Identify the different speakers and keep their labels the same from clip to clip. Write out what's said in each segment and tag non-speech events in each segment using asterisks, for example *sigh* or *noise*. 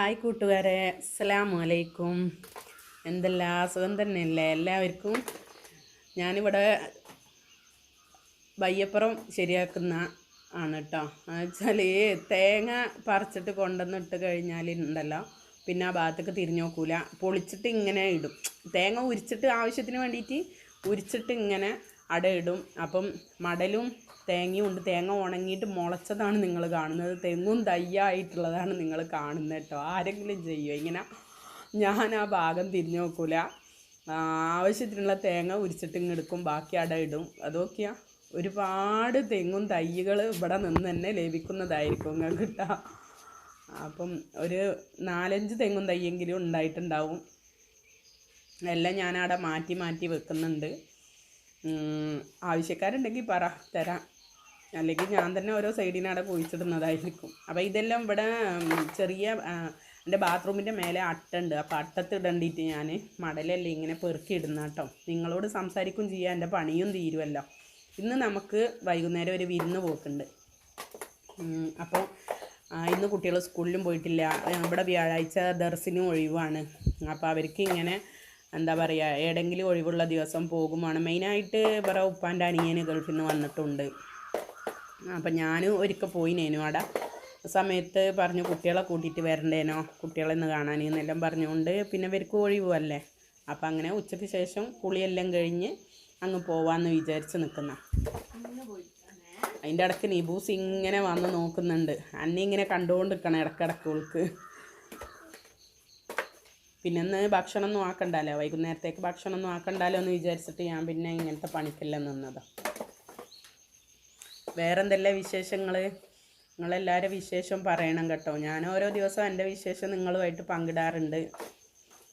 Speaker 1: Hi കൂട്ടുകാരെ അസ്സലാമു അലൈക്കും. എന്തെല്ലാം? സുഖം തന്നെയല്ലേ? എല്ലാവർക്കും? ഞാനിവിടെ ബയ്യപ്പുറം ശരിയാക്കുന്ന ആണ് കേട്ടോ വെച്ചാൽ തേങ്ങ പറിച്ചിട്ട് കൊണ്ടുവന്നിട്ട് കഴിഞ്ഞാൽ ഉണ്ടല്ലോ പിന്നെ ആ ഭാഗത്തേക്ക് തിരിഞ്ഞു നോക്കൂല. പൊളിച്ചിട്ട് ഇങ്ങനെ ഇടും. തേങ്ങ ഉരിച്ചിട്ട് ആവശ്യത്തിന് വേണ്ടിയിട്ട് ഉരിച്ചിട്ട് ഇങ്ങനെ അട ഇടും. അപ്പം മടലും തേങ്ങയും ഉണ്ട്. തേങ്ങ ഉണങ്ങിയിട്ട് മുളച്ചതാണ് നിങ്ങൾ കാണുന്നത്. തെങ്ങും തയ്യായിട്ടുള്ളതാണ് നിങ്ങൾ കാണുന്നത് കേട്ടോ. ആരെങ്കിലും ചെയ്യുമോ ഇങ്ങനെ ഞാൻ ആ ഭാഗം തിരിഞ്ഞു നോക്കൂല. ആവശ്യത്തിനുള്ള തേങ്ങ ഉരിച്ചിട്ട് ഇങ്ങെടുക്കും ബാക്കി അട ഇടും. അതൊക്കെയാ. ഒരുപാട് തെങ്ങും തയ്യുകൾ ഇവിടെ നിന്ന് തന്നെ ലഭിക്കുന്നതായിരിക്കും നിങ്ങൾക്ക് കിട്ടുക അപ്പം ഒരു നാലഞ്ച് തെങ്ങും തയ്യെങ്കിലും ഉണ്ടായിട്ടുണ്ടാവും. എല്ലാം ഞാനവിടെ മാറ്റി മാറ്റി വെക്കുന്നുണ്ട്. ആവശ്യക്കാരുണ്ടെങ്കിൽ പറ തരാം. അല്ലെങ്കിൽ ഞാൻ തന്നെ ഓരോ സൈഡിന് അവിടെ കുഴിച്ചിടുന്നതായിരിക്കും. അപ്പോൾ ഇതെല്ലാം ഇവിടെ ചെറിയ എന്റെ ബാത്റൂമിന്റെ മേലെ അട്ടുണ്ട് അപ്പോൾ അട്ടത്ത് ഇടണ്ടിയിട്ട് ഞാൻ മടലല്ലേ ഇങ്ങനെ പെറുക്കി ഇടുന്ന കേട്ടോ. നിങ്ങളോട് സംസാരിക്കും ചെയ്യാം. എന്റെ പണിയും തീരുമല്ലോ. ഇന്ന് നമുക്ക് വൈകുന്നേരം ഒരു വിരുന്ന് പോക്കുണ്ട്. അപ്പോൾ ഇന്ന് കുട്ടികൾ സ്കൂളിലും പോയിട്ടില്ല. ഇവിടെ വ്യാഴാഴ്ച ദർസിനും ഒഴിവാണ്. അപ്പോൾ അവർക്ക് ഇങ്ങനെ എന്താ പറയുക ഏടെങ്കിലും ഒഴിവുള്ള ദിവസം പോകുമാണ് മെയിനായിട്ട് ഇവിടെ ഉപ്പാന്റെ അനിയന് ഗൾഫിൽ നിന്ന് വന്നിട്ടുണ്ട്. അപ്പം ഞാനും ഒരിക്കൽ പോയിനേനു അവിടെ സമയത്ത് പറഞ്ഞു കുട്ടികളെ കൂട്ടിയിട്ട് വരണ്ടേനോ കുട്ടികളെ ഒന്ന് കാണാൻ എന്നെല്ലാം പറഞ്ഞുകൊണ്ട് പിന്നെ ഇവർക്ക് ഒഴിവല്ലേ. അപ്പം അങ്ങനെ ഉച്ചയ്ക്ക് ശേഷം കുളിയെല്ലാം കഴിഞ്ഞ് അങ്ങ് പോവാമെന്ന് വിചാരിച്ച് നിൽക്കുന്ന. അതിന്റെ ഇടയ്ക്ക് നിബൂസ് ഇങ്ങനെ വന്ന് നോക്കുന്നുണ്ട്. അന്നെ ഇങ്ങനെ കണ്ടുകൊണ്ട് നിൽക്കണം ഇടക്കിടക്ക് ഉൾക്ക് പിന്നെ ഒന്ന് ഭക്ഷണമൊന്നും ആക്കണ്ടല്ലോ? വൈകുന്നേരത്തേക്ക് ഭക്ഷണമൊന്നും ആക്കണ്ടല്ലോ എന്ന് വിചാരിച്ചിട്ട് ഞാൻ പിന്നെ ഇങ്ങനത്തെ പണിക്കെല്ലാം നിന്നതാണ് വേറെന്തെല്ലാം വിശേഷങ്ങൾ നിങ്ങളെല്ലാവരും വിശേഷം പറയണം കേട്ടോ. ഞാൻ ഓരോ ദിവസവും എന്റെ വിശേഷം നിങ്ങളുമായിട്ട് പങ്കിടാറുണ്ട്.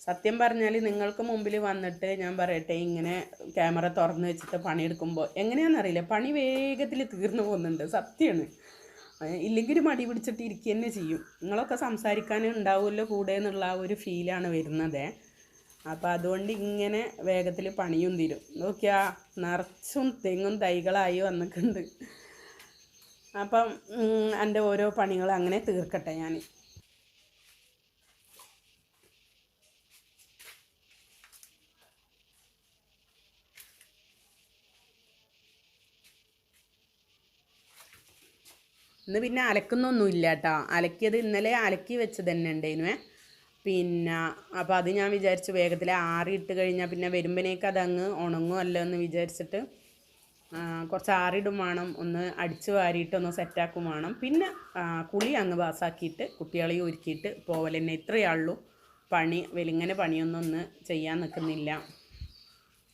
Speaker 1: സത്യം പറഞ്ഞാൽ നിങ്ങൾക്ക് മുമ്പിൽ വന്നിട്ട് ഞാൻ പറയട്ടെ ഇങ്ങനെ ക്യാമറ തുറന്ന് വെച്ചിട്ട് പണിയെടുക്കുമ്പോൾ എങ്ങനെയാണെന്നറിയില്ല പണി വേഗത്തിൽ തീർന്നു പോകുന്നുണ്ട്. സത്യമാണ് ഇല്ലെങ്കിൽ മടി പിടിച്ചിട്ട് ഇരിക്കുക തന്നെ ചെയ്യും. നിങ്ങളൊക്കെ സംസാരിക്കാൻ ഉണ്ടാവുമല്ലോ കൂടെ എന്നുള്ള ആ ഒരു ഫീലാണ് വരുന്നത്. അപ്പോൾ അതുകൊണ്ട് ഇങ്ങനെ വേഗത്തിൽ പണിയും തീരും. നോക്കിയാ നിറച്ചും തെങ്ങും തൈകളായി വന്നിട്ടുണ്ട്. അപ്പം എന്റെ ഓരോ പണികൾ അങ്ങനെ തീർക്കട്ടെ ഞാൻ ഇന്ന് പിന്നെ അലക്കുന്നൊന്നുമില്ല കേട്ടോ അലക്കിയത് ഇന്നലെ അലക്കി വെച്ചത് തന്നെ ഉണ്ടായിരുന്നേ. പിന്നെ അപ്പോൾ അത് ഞാൻ വിചാരിച്ചു വേഗത്തിൽ ആറിയിട്ട് കഴിഞ്ഞാൽ പിന്നെ വരുമ്പനേക്ക് അതങ്ങ് ഉണങ്ങുമല്ലോ എന്ന് വിചാരിച്ചിട്ട് കുറച്ച് ആറിടും വേണം. ഒന്ന് അടിച്ച് വാരിയിട്ട് ഒന്ന് സെറ്റാക്കും വേണം. പിന്നെ കുളി അങ്ങ് പാസ്സാക്കിയിട്ട് കുട്ടികളെ ഒരുക്കിയിട്ട് പോവൽ തന്നെ ഇത്രയേ ഉള്ളൂ പണി വെലിങ്ങനെ പണിയൊന്നും ഒന്ന് ചെയ്യാൻ നിൽക്കുന്നില്ല.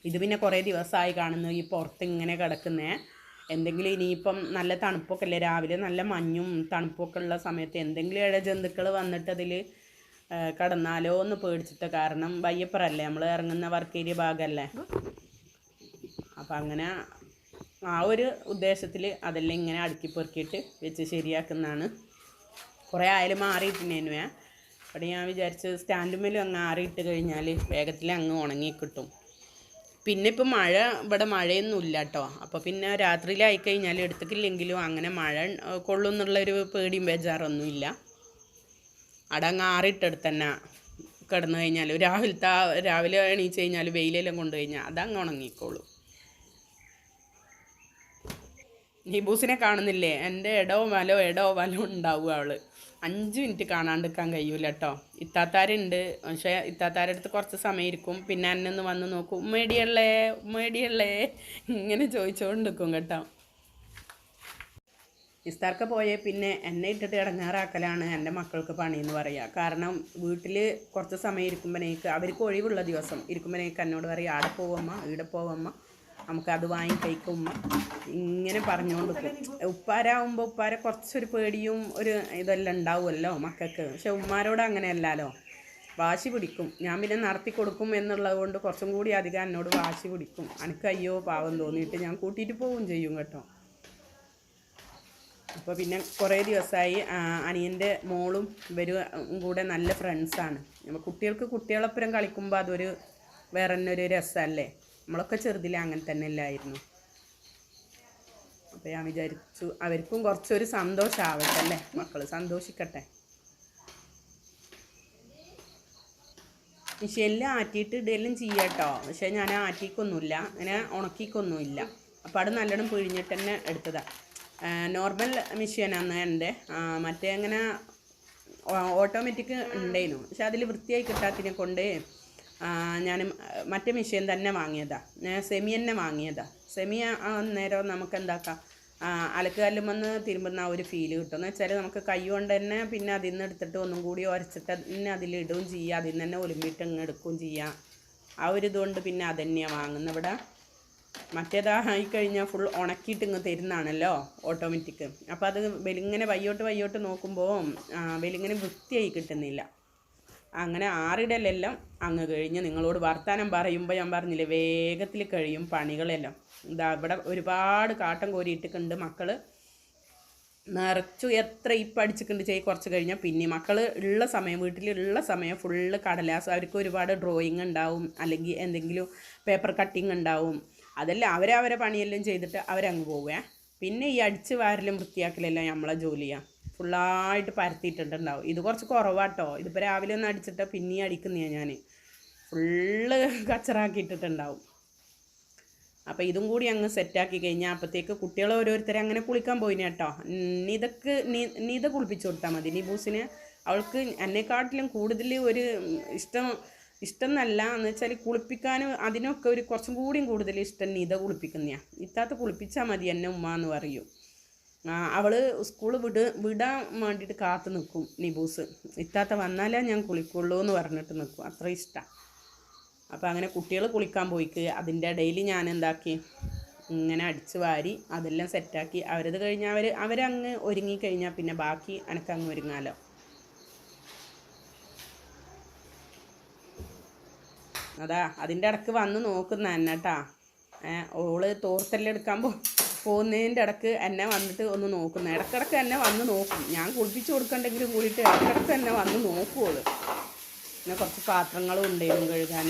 Speaker 1: ഇത് പിന്നെ കുറേ ദിവസമായി കാണുന്നു. ഈ പുറത്ത് ഇങ്ങനെ കിടക്കുന്നേ. എന്തെങ്കിലും ഇനിയിപ്പം നല്ല തണുപ്പൊക്കെ അല്ലേ? രാവിലെ നല്ല മഞ്ഞും തണുപ്പൊക്കെ ഉള്ള സമയത്ത് എന്തെങ്കിലും ഇഴജന്തുക്കൾ വന്നിട്ട് അതിൽ കടന്നാലോ എന്ന് പേടിച്ചിട്ട് കാരണം വയ്യപ്പറല്ലേ? നമ്മൾ ഇറങ്ങുന്ന വർക്ക് ഏരിയ ഭാഗമല്ലേ അപ്പം അങ്ങനെ ആ ഒരു ഉദ്ദേശത്തിൽ അതെല്ലാം ഇങ്ങനെ അടുക്കി പെറുക്കിയിട്ട് വെച്ച് ശരിയാക്കുന്നതാണ്. കുറേ ആയാലും മാറിയിട്ടിനേനുവേ അവിടെ ഞാൻ വിചാരിച്ച് സ്റ്റാൻഡുമേലും അങ്ങ് ആറിയിട്ട് കഴിഞ്ഞാൽ വേഗത്തിൽ അങ്ങ് ഉണങ്ങി കിട്ടും. പിന്നെ ഇപ്പം മഴ ഇവിടെ മഴയൊന്നും ഇല്ല കേട്ടോ. അപ്പോൾ പിന്നെ രാത്രിയിലായി കഴിഞ്ഞാൽ എടുത്തിട്ടില്ലെങ്കിലും അങ്ങനെ മഴ കൊള്ളും എന്നുള്ളൊരു പേടിയും ബേജാറൊന്നും ഇല്ല. അവിടെ അങ്ങ് ആറിയിട്ടെടുത്ത് തന്നെ കിടന്നു കഴിഞ്ഞാൽ രാവിലത്തെ രാവിലെ എണീച്ച് കഴിഞ്ഞാൽ വെയിലെല്ലാം കൊണ്ടു കഴിഞ്ഞാൽ അതങ്ങ് ഉണങ്ങിക്കോളും. ഹിബൂസിനെ കാണുന്നില്ലേ? എന്റെ ഇടോ വലോ ഇടോ വലോ ഉണ്ടാവും അവൾ. അഞ്ച് മിനിറ്റ് കാണാണ്ടിരിക്കാൻ കഴിയൂല കേട്ടോ ഇത്താത്താരുണ്ട്. പക്ഷേ ഇത്താത്താരടുത്ത് കുറച്ച് സമയം ഇരിക്കും പിന്നെ എന്നെ ഒന്ന് വന്ന് നോക്കും. ഉമ്മേടിയല്ലേ? ഉമ്മേടിയല്ലേ? ഇങ്ങനെ ചോദിച്ചുകൊണ്ടിരിക്കും കേട്ടോ. ഇസ്താർക്ക് പോയേ പിന്നെ എന്നെ ഇട്ടിട്ട് ഇടങ്ങാറാക്കലാണ് എന്റെ മക്കൾക്ക് പണിയെന്ന് പറയുക കാരണം വീട്ടിൽ കുറച്ച് സമയം ഇരിക്കുമ്പോഴേക്ക് അവർക്ക് ഒഴിവുള്ള ദിവസം. ഇരിക്കുമ്പോഴേക്ക് എന്നോട് പറയും ആടെ പോവമ്മ ഇവിടെ പോവമ്മ നമുക്ക് അത് വാങ്ങി കഴിക്കും. ഇങ്ങനെ പറഞ്ഞുകൊണ്ട് ഉപ്പാരാകുമ്പോൾ ഉപ്പാരെ കുറച്ചൊരു പേടിയും ഒരു ഇതെല്ലാം ഉണ്ടാവുമല്ലോ മക്കൾക്ക്. പക്ഷെ ഉമ്മാരോട് അങ്ങനെയല്ലല്ലോ. വാശി പിടിക്കും. ഞാൻ പിന്നെ നടത്തി കൊടുക്കും എന്നുള്ളത് കൊണ്ട് കുറച്ചും കൂടി അധികം എന്നോട് വാശി പിടിക്കും. എനിക്ക് അയ്യോ പാവം തോന്നിയിട്ട് ഞാൻ കൂട്ടിയിട്ട് പോവുകയും ചെയ്യും കേട്ടോ. അപ്പോൾ പിന്നെ കുറേ ദിവസമായി അനിയന്റെ മോളും ഇവരും കൂടെ നല്ല ഫ്രണ്ട്സാണ് നമ്മൾ കുട്ടികൾക്ക് കുട്ടികളൊപ്പരം കളിക്കുമ്പോൾ അതൊരു വേറെ തന്നെ ഒരു രസമല്ലേ നമ്മളൊക്കെ ചെറുതിലെ അങ്ങനെ തന്നെ അല്ലായിരുന്നു അപ്പോൾ ഞാൻ വിചാരിച്ചു അവർക്കും കുറച്ചൊരു സന്തോഷമാവട്ടെ അല്ലേ? മക്കൾ സന്തോഷിക്കട്ടെ. മിഷീനിൽ ആറ്റിയിട്ട് ഇടലും ചെയ്യാട്ടോ. പക്ഷേ ഞാൻ ആറ്റിക്കൊന്നുമില്ല. അങ്ങനെ ഉണക്കിക്കൊന്നുമില്ല. അപ്പോൾ അത് നല്ലോണം പിഴിഞ്ഞിട്ട് തന്നെ എടുത്തതാണ് നോർമൽ മെഷീനാണ് എന്റെ. മറ്റേ അങ്ങനെ ഓട്ടോമാറ്റിക് ഉണ്ടായിരുന്നു പക്ഷെ അതിൽ വൃത്തിയായി കിട്ടാത്തതിനെ കൊണ്ട് ഞാൻ മറ്റേ മെഷീൻ തന്നെ വാങ്ങിയതാണ് ഞാൻ സെമി തന്നെ വാങ്ങിയതാണ് സെമി അന്നേരം നമുക്ക് എന്താക്കാം? അലക്കുകല്ലും വന്ന് തിരുമ്പുന്ന ഒരു ഫീൽ കിട്ടും. എന്ന് വെച്ചാൽ നമുക്ക് കൈ കൊണ്ട് തന്നെ പിന്നെ അതിൽ നിന്ന് എടുത്തിട്ട് ഒന്നും കൂടി ഉരച്ചിട്ട് തന്നെ അതിലിടുകയും ചെയ്യാം. അതിൽ നിന്ന് തന്നെ ഒലുമ്പിട്ട് ഇങ്ങ് എടുക്കുകയും ചെയ്യാം. ആ ഒരു ഇതുകൊണ്ട് പിന്നെ അതന്നെയാണ് വാങ്ങുന്നത് ഇവിടെ. മറ്റേതായി കഴിഞ്ഞാൽ ഫുൾ ഉണക്കിയിട്ട് ഇങ്ങ് തരുന്നതാണല്ലോ ഓട്ടോമാറ്റിക് അപ്പോൾ അത് വെലിങ്ങനെ വയ്യോട്ട് വയ്യോട്ട് നോക്കുമ്പോൾ വെലിങ്ങനെ വൃത്തിയായി കിട്ടുന്നില്ല. അങ്ങനെ ആറിടലെല്ലാം അങ്ങ് കഴിഞ്ഞ് നിങ്ങളോട് വർത്തമാനം പറയുമ്പോൾ ഞാൻ പറഞ്ഞില്ലേ വേഗത്തിൽ കഴിയും പണികളെല്ലാം. ഇതാ ഇവിടെ ഒരുപാട് കാട്ടം കോരിയിട്ടിട്ടുണ്ട് മക്കൾ നിറച്ചു എത്ര ഇപ്പം അടിച്ചിട്ടുണ്ട് ചെയ് കുറച്ച് കഴിഞ്ഞാൽ പിന്നെ മക്കൾ ഉള്ള സമയം വീട്ടിലുള്ള സമയം ഫുള്ള് കടലാസ്. അവർക്ക് ഒരുപാട് ഡ്രോയിങ് ഉണ്ടാവും അല്ലെങ്കിൽ എന്തെങ്കിലും പേപ്പർ കട്ടിങ് ഉണ്ടാവും. അതെല്ലാം അവരവരെ പണിയെല്ലാം ചെയ്തിട്ട് അവരങ്ങ് പോവുക പിന്നെ ഈ അടിച്ച് വാരലും വൃത്തിയാക്കലെല്ലാം നമ്മളെ ജോലിയാണ് ഫുള്ളായിട്ട് പരത്തിയിട്ടുണ്ടാവും. ഇത് കുറച്ച് കുറവാട്ടോ. ഇതിപ്പോൾ രാവിലെ ഒന്ന് അടിച്ചിട്ട് പിന്നെയും അടിക്കുന്നതാണ് ഞാൻ ഫുള്ള് കച്ചറാക്കിയിട്ടിട്ടുണ്ടാവും. അപ്പോൾ ഇതും കൂടി അങ്ങ് സെറ്റാക്കി കഴിഞ്ഞാൽ അപ്പോഴത്തേക്ക് കുട്ടികൾ ഓരോരുത്തരെ അങ്ങനെ കുളിക്കാൻ പോയിന് കേട്ടോ. നിതക്ക് നിത കുളിപ്പിച്ചു കൊടുത്താൽ മതി. നിബൂസിന് അവൾക്ക് എന്നെക്കാട്ടിലും കൂടുതൽ ഒരു ഇഷ്ടം ഇഷ്ടം എന്നല്ല. എന്ന് വെച്ചാൽ കുളിപ്പിക്കാനും അതിനൊക്കെ ഒരു കുറച്ചും കൂടിയും കൂടുതൽ ഇഷ്ടം നിത കുളിപ്പിക്കുന്നതാണ് ഇത്താത്ത കുളിപ്പിച്ചാൽ മതി എന്നെ ഉമ്മ എന്ന് പറയും. ആ, അവൾ സ്കൂൾ വിട് വിടാൻ വേണ്ടിയിട്ട് കാത്തു നിൽക്കും നിബൂസ്. ഇത്താത്ത വന്നാലേ ഞാൻ കുളിക്കുള്ളൂ എന്ന് പറഞ്ഞിട്ട് നിൽക്കും അത്ര ഇഷ്ടമാണ് അപ്പോൾ അങ്ങനെ കുട്ടികൾ കുളിക്കാൻ പോയിക്ക്. അതിന്റെ ഇടയിൽ ഞാൻ എന്താക്കി? ഇങ്ങനെ അടിച്ച് വാരി അതെല്ലാം സെറ്റാക്കി അവരത് കഴിഞ്ഞാൽ അവർ അവരങ്ങ് ഒരുങ്ങി കഴിഞ്ഞാൽ പിന്നെ ബാക്കി എനക്കങ്ങ് ഒരുങ്ങാലോ. അതാ അതിന്റെ ഇടയ്ക്ക് വന്ന് നോക്കുന്ന എന്നെ കേട്ടാ ഓൾ തോർത്തെല്ലാം എടുക്കാൻ പോ പോകുന്നതിന്റെ ഇടയ്ക്ക് എന്നെ വന്നിട്ട് ഒന്ന് നോക്കുന്നു. ഇടക്കിടക്ക് എന്നെ വന്ന് നോക്കും. ഞാൻ കുളിപ്പിച്ച് കൊടുക്കണ്ടെങ്കിലും കൂടിയിട്ട് ഇടക്കിടക്ക് എന്നെ വന്ന് നോക്കുവോൾ പിന്നെ കുറച്ച് പാത്രങ്ങളും ഉണ്ടായിരുന്നു കഴുകാൻ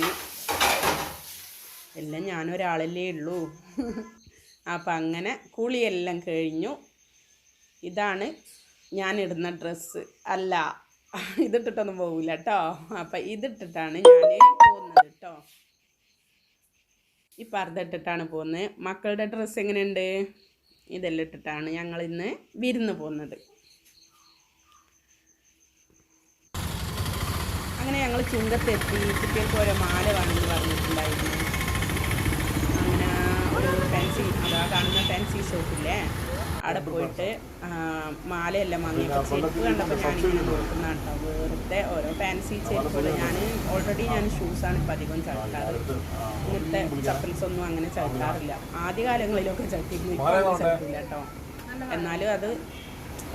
Speaker 1: എല്ലാം ഞാനൊരാളല്ലേ ഉള്ളൂ. അപ്പം അങ്ങനെ കുളിയെല്ലാം കഴിഞ്ഞു. ഇതാണ് ഞാൻ ഇടുന്ന ഡ്രസ്സ്. അല്ല ഇതിട്ടിട്ടൊന്നും പോകില്ല കേട്ടോ അപ്പം ഇതിട്ടിട്ടാണ് ഞാൻ പോകുന്നത് കേട്ടോ ഈ പർദ്ദ ഇട്ടിട്ടാണ് പോകുന്നത് മക്കളുടെ ഡ്രസ്സ് എങ്ങനെയുണ്ട്? ഇതെല്ലാം ഇട്ടിട്ടാണ് ഞങ്ങൾ ഇന്ന് വിരുന്ന് പോകുന്നത്. അങ്ങനെ ഞങ്ങൾ ചുങ്കത്തെത്തി. കുട്ടികൾക്ക് ഓരോ മാല വേണമെന്ന് പറഞ്ഞിട്ടുണ്ടായിരുന്നു. അങ്ങനെ ഒരു ഫാൻസി അതാ കാണുന്ന ഫാൻസി ഷോപ്പില്ലേ അവിടെ പോയിട്ട് മാലയെല്ലാം വാങ്ങിയപ്പോൾ ചെരുപ്പ് കണ്ടപ്പോൾ ഞാനിങ്ങനെ നോക്കുന്നതാണ് കേട്ടോ വെറുതെ ഓരോ ഫാൻസി ചെരുപ്പുകൾ ഞാൻ ഓൾറെഡി ഞാൻ ഷൂസാണ് ഇപ്പം അധികം ചവിട്ടാറ്. ഇങ്ങനത്തെ ചപ്പൽസ് ഒന്നും അങ്ങനെ ചവിട്ടാറില്ല. ആദ്യ കാലങ്ങളിലൊക്കെ ചവിട്ടിയിരുന്നു ഇപ്പോൾ ചവിട്ടില്ല കേട്ടോ. എന്നാലും അത്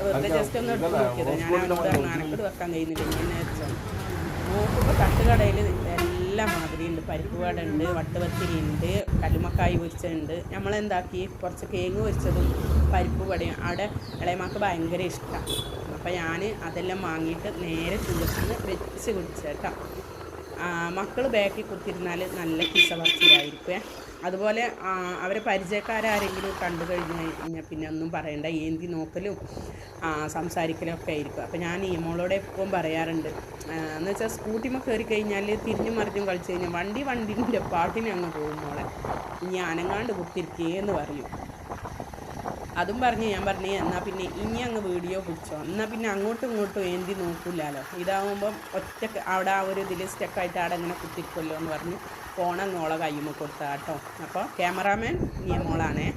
Speaker 1: വെറുതെ ജസ്റ്റ് ഒന്ന് എടുത്ത് നോക്കിയത്. ഞാൻ അവിടെ അനക്കട് വെക്കാൻ കഴിയുന്നില്ല. ഇങ്ങനെ വെച്ചാൽ നോക്കുമ്പോൾ തട്ടുകടയിൽ എല്ലാ മാതിരി ഉണ്ട് പരിപ്പ് വട ഉണ്ട് വട്ടുപത്തിരി ഉണ്ട് കല്ലുമക്കായി പൊരിച്ചുണ്ട് നമ്മളെന്താക്കി കുറച്ച് കേങ്ങ് പൊരിച്ചതും പരിപ്പ് വടയും അവിടെ ഇളയമാക്ക് ഭയങ്കര ഇഷ്ടമാണ് അപ്പോൾ ഞാൻ അതെല്ലാം വാങ്ങിയിട്ട് നേരെ ചൂടുന്ന് വെച്ച് കുടിച്ചേട്ടാ. മക്കൾ ബാക്കിൽ കുത്തിരുന്നാൽ നല്ല കിസ പറച്ചിലായിരിക്കുമേ അതുപോലെ അവരെ പരിചയക്കാരാരെങ്കിലും കണ്ടു കഴിഞ്ഞ് കഴിഞ്ഞാൽ പിന്നെ ഒന്നും പറയണ്ട. ഏന്തി നോക്കലും സംസാരിക്കലും ഒക്കെ ആയിരിക്കും. അപ്പോൾ ഞാൻ ഈ മോളോട് എപ്പോഴും പറയാറുണ്ട് എന്ന് വെച്ചാൽ സ്കൂട്ടിമ കയറി കഴിഞ്ഞാൽ തിരിഞ്ഞും മറിഞ്ഞും കളിച്ച് കഴിഞ്ഞാൽ വണ്ടി വണ്ടിന്റെ പാട്ടിന് അങ്ങ് പോകും മോളെ. ഇനി അനങ്ങാണ്ട് കുത്തിരിക്കേന്ന് പറയും. അതും പറഞ്ഞ് ഞാൻ പറഞ്ഞു എന്നാൽ പിന്നെ ഇനി അങ്ങ് വീഡിയോ പിടിച്ചോ. എന്നാൽ പിന്നെ അങ്ങോട്ടും ഇങ്ങോട്ടും ഏന്തി നോക്കില്ലല്ലോ ഇതാകുമ്പം ഒറ്റ അവിടെ ആ ഒരു ഇതിൽ സ്റ്റക്കായിട്ട് അവിടെ ഇങ്ങനെ കുത്തിക്കൊല്ലോ എന്ന് പറഞ്ഞ് ഫോൺ അങ്ങ് ഓളെ കയ്യുമ്പോൾ കൊടുത്താ കേട്ടോ. അപ്പോൾ ക്യാമറാമാൻ നീ മോളാണേ.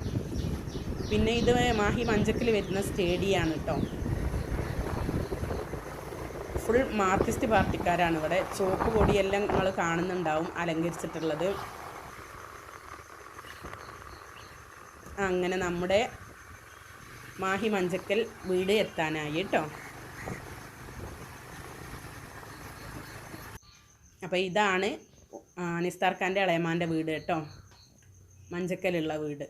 Speaker 1: പിന്നെ ഇത് മാഹി മഞ്ചക്കിൽ വരുന്ന സ്റ്റേഡിയാണ് കേട്ടോ. ഫുൾ മാർക്സിസ്റ്റ് പാർട്ടിക്കാരാണ് ഇവിടെ. ചോപ്പ് കൊടിയെല്ലാം നിങ്ങൾ കാണുന്നുണ്ടാവും അലങ്കരിച്ചിട്ടുള്ളത്. അങ്ങനെ നമ്മുടെ മാഹി മഞ്ചക്കൽ വീട് എത്താനായി കേട്ടോ അപ്പോൾ ഇതാണ് നിസ്താർഖാന്റെ നിസ്താർ ഖാന്റെ ഇളയമാന്റെ വീട് കേട്ടോ മഞ്ചക്കലുള്ള വീട്.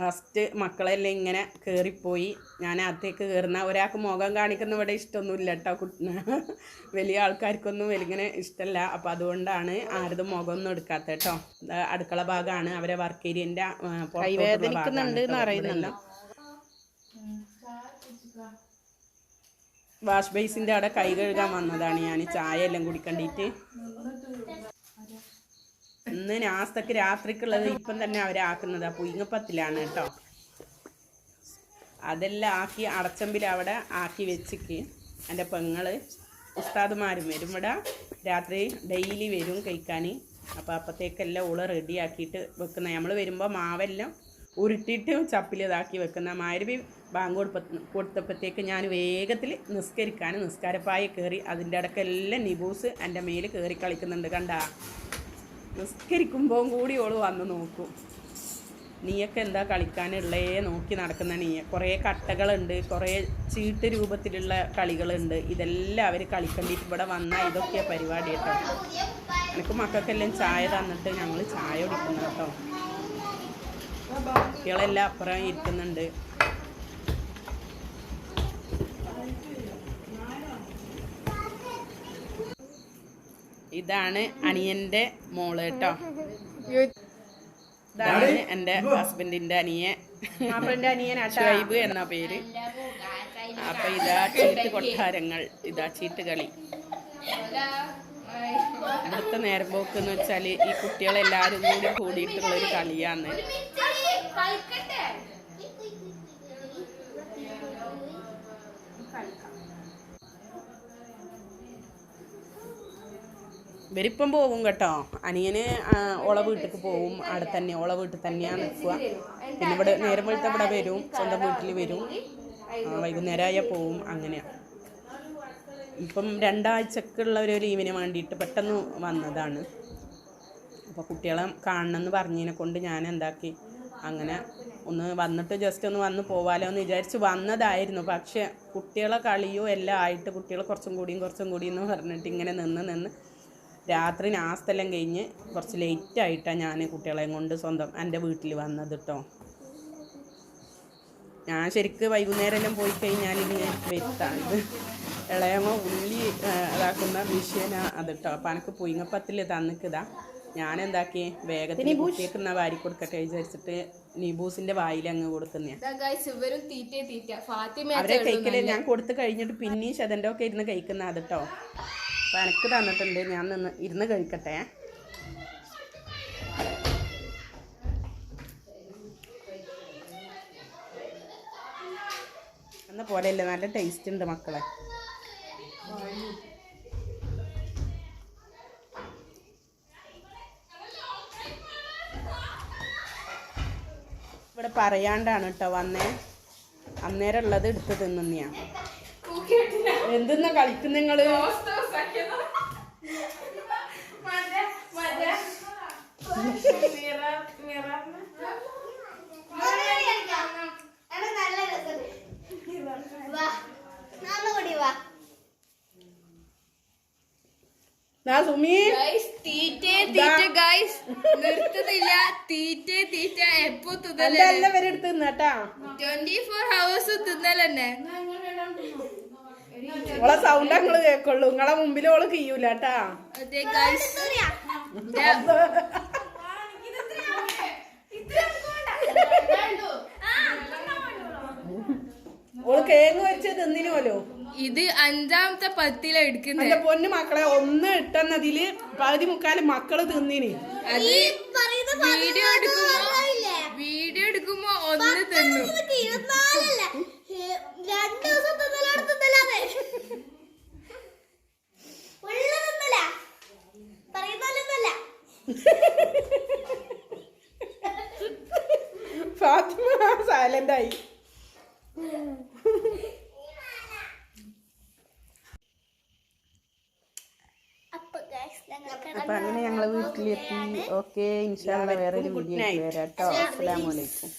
Speaker 1: ഫസ്റ്റ് മക്കളെല്ലാം ഇങ്ങനെ കയറിപ്പോയി ഞാൻ അകത്തേക്ക് കയറുന്ന ഒരാൾക്ക് മുഖം കാണിക്കുന്ന ഇവിടെ ഇഷ്ടമൊന്നുമില്ല കേട്ടോ. കുട്ടി *laughs* വലിയ ആൾക്കാർക്കൊന്നും വലിങ്ങനെ ഇഷ്ടമല്ല. അപ്പോൾ അതുകൊണ്ടാണ് ആരതും മുഖമൊന്നും എടുക്കാത്ത കേട്ടോ. അടുക്കള ഭാഗമാണ്. അവരെ വർക്ക്
Speaker 2: ഏരിയന്റെ.
Speaker 1: വാഷ് ബേസിന്റെ അവിടെ കൈ കഴുകാൻ വന്നതാണ് ഞാൻ. ചായ എല്ലാം കുടിക്കണ്ടിട്ട്. ഇന്ന് നാസ്തക്ക് രാത്രിക്കുള്ളത് ഇപ്പം തന്നെ അവരാക്കുന്നത് ആ പുയിങ്ങപ്പത്തിലാണ് കേട്ടോ. അതെല്ലാം ആക്കി അടച്ചമ്പിൽ അവിടെ ആക്കി വെച്ചിക്ക്. എന്റെ പെങ്ങൾ ഉസ്താദുമാരും വരും. ഇവിടെ രാത്രി ഡെയിലി വരും കഴിക്കാൻ അപ്പോൾ അപ്പത്തേക്കെല്ലാം ഉള റെഡിയാക്കിയിട്ട് വെക്കുന്ന. നമ്മൾ വരുമ്പോൾ മാവെല്ലാം ഉരുട്ടിയിട്ട് ചപ്പിൽ ഇതാക്കി വെക്കുന്ന. മാരുവി ബാങ്ക് കൊടുപ്പ കൊടുത്തപ്പോഴത്തേക്ക് ഞാൻ വേഗത്തിൽ നിസ്കരിക്കാൻ നിസ്കാരപ്പായ കയറി അതിന്റെ ഇടയ്ക്കെല്ലാം നിബൂസ് എന്റെ മേൽ കയറി കളിക്കുന്നുണ്ട് കണ്ടാ. നിസ്കരിക്കുമ്പോൾ കൂടി ഓൾ വന്ന് നോക്കും. നീയൊക്കെ എന്താ കളിക്കാനുള്ളേ? നോക്കി നടക്കുന്ന നീ. കുറേ കട്ടകളുണ്ട് കുറേ ചീട്ട് രൂപത്തിലുള്ള കളികളുണ്ട്. ഇതെല്ലാം അവർ കളിക്കേണ്ടിട്ട് ഇവിടെ വന്നാൽ ഇതൊക്കെയാ പരിപാടി കേട്ടോ. എനിക്ക് മക്കൾക്കെല്ലാം ചായ തന്നിട്ട് ഞങ്ങൾ ചായ കുടിക്കുന്നു കേട്ടോ. കുട്ടികളെല്ലാം അപ്പുറം ഇരിക്കുന്നുണ്ട്. ഇതാണ് അനിയന്റെ മോൾ കേട്ടോ. ഇതാണ് എന്റെ ഹസ്ബൻഡിന്റെ അനിയൻ. ഷൈബ് എന്ന പേര്. അപ്പൊ ഇതാ ചീട്ട് കൊട്ടാരങ്ങൾ ഇതാ ചീട്ട് കളി. ഇവിടുത്തെ നേരമ്പോക്ക് എന്ന് വെച്ചാൽ ഈ കുട്ടികളെല്ലാവരും കൂടി കൂടിയിട്ടുള്ള ഒരു കളിയാണ് ഇവരിപ്പം പോവും കേട്ടോ. അനിയന് ഓള വീട്ടിൽ പോവും. അവിടെ തന്നെ ഓള വീട്ടിൽ തന്നെയാണ് നിൽക്കുക. പിന്നെ ഇവിടെ നേരം വെളുത്ത ഇവിടെ വരും. സ്വന്തം വീട്ടിൽ വരും. വൈകുന്നേരമായ പോവും. അങ്ങനെയാണ് ഇപ്പം രണ്ടാഴ്ചക്കുള്ള ഒരു ലീവിന് വേണ്ടിയിട്ട് പെട്ടെന്ന് വന്നതാണ്. അപ്പോൾ കുട്ടികളെ കാണണമെന്ന് പറഞ്ഞതിനെ കൊണ്ട് ഞാൻ എന്താക്കി? അങ്ങനെ ഒന്ന് വന്നിട്ട് ജസ്റ്റ് ഒന്ന് വന്ന് പോവാലോ എന്ന് വിചാരിച്ച് വന്നതായിരുന്നു. പക്ഷേ കുട്ടികളെ കളിയോ എല്ലാം ആയിട്ട് കുട്ടികൾ കുറച്ചും കൂടിയും കുറച്ചും കൂടിയും എന്ന് പറഞ്ഞിട്ട് ഇങ്ങനെ നിന്ന് നിന്ന് രാത്രി നാസ്തെല്ലാം കഴിഞ്ഞ് കുറച്ച് ലേറ്റായിട്ടാണ് ഞാൻ കുട്ടികളെയും കൊണ്ട് സ്വന്തം എന്റെ വീട്ടിൽ വന്നത് കേട്ടോ ഞാൻ ശരിക്ക് വൈകുന്നേരം എല്ലാം പോയി കഴിഞ്ഞാൽ ഇങ്ങനെ വരുത്താണ് ഇളയമോ ഉള്ളി ഇതാക്കുന്ന മിഷീനാ അത് കേട്ടോ അപ്പം എനിക്ക് പുയിങ്ങപ്പത്തിൽ തന്നിക്കതാ ഞാൻ എന്താക്കി വേഗത്തിൽ കുട്ടിയേക്കുന്ന വാരി കൊടുക്കട്ടെ വിചാരിച്ചിട്ട് നിബൂസിന്റെ വായിൽ അങ്ങ് കൊടുക്കുന്നേ അവരെ കഴിക്കൽ ഞാൻ കൊടുത്തു കഴിഞ്ഞിട്ട് പിന്നെയും ശതന്റെ ഒക്കെ ഇരുന്ന് കഴിക്കുന്ന അത് കേട്ടോ അപ്പം എനിക്ക് തന്നിട്ടുണ്ട്. ഞാൻ നിന്ന് ഇരുന്ന് കഴിക്കട്ടെ. എന്ന പോലെയല്ലേ? നല്ല ടേസ്റ്റ് ഉണ്ട് മക്കളെ. ഇവിടെ പറയാണ്ടാണ് കേട്ടോ വന്നേ. അന്നേരം ഉള്ളത് എടുത്ത് തിന്നുന്നയാ. എന്തെന്നാ കളിക്കുന്ന നിങ്ങൾ ദാ സുമി
Speaker 2: ഗൈസ് തീറ്റ തീറ്റ ഗൈസ് നിർത്തുന്നില്ല. തീറ്റ തീറ്റ എപ്പോ
Speaker 1: എന്റെ
Speaker 2: തിന്നല്ലേ
Speaker 1: എല്ലാം വരെ എടുത്ത് തിന്നട്ടാ
Speaker 2: ട്വന്റി ഫോർ ഹവേഴ്സ് തിന്നലെന്നെ.
Speaker 1: ഓളെ സൗണ്ട് ഞങ്ങൾ കേക്കുള്ളൂ. നിങ്ങളെ മുമ്പിൽ ഓൾ കീയൂലട്ടാ
Speaker 2: അതെ ഗൈസ് *laughs*
Speaker 1: ഓൾ കേങ്ങ് വെച്ച് തിന്നിനോലോ
Speaker 2: ഇത് അഞ്ചാമത്തെ പത്തില എടുക്കുന്നത്
Speaker 1: എന്റെ പൊന്നു മക്കളെ ഒന്ന് ഇട്ടെന്നതിൽ പകുതി മുക്കാൽ മക്കൾ തിന്നിന്.
Speaker 2: അത് വീഡിയോ എടുക്കുമ്പോ വീഡിയോ എടുക്കുമ്പോ ഒന്ന് തിന്നു.
Speaker 1: ഫാത്തിമ സൈലന്റ് ആയി
Speaker 3: അപ്പൊ ഗൈസ് ഞങ്ങൾക്ക്
Speaker 1: അപ്പൊ അങ്ങനെ ഞങ്ങൾ വീട്ടിലെത്തി ഓക്കെ ഇൻഷാല്ല വേറൊരു വീഡിയോ വരാം കേട്ടോ അസ്സലാമലൈക്കും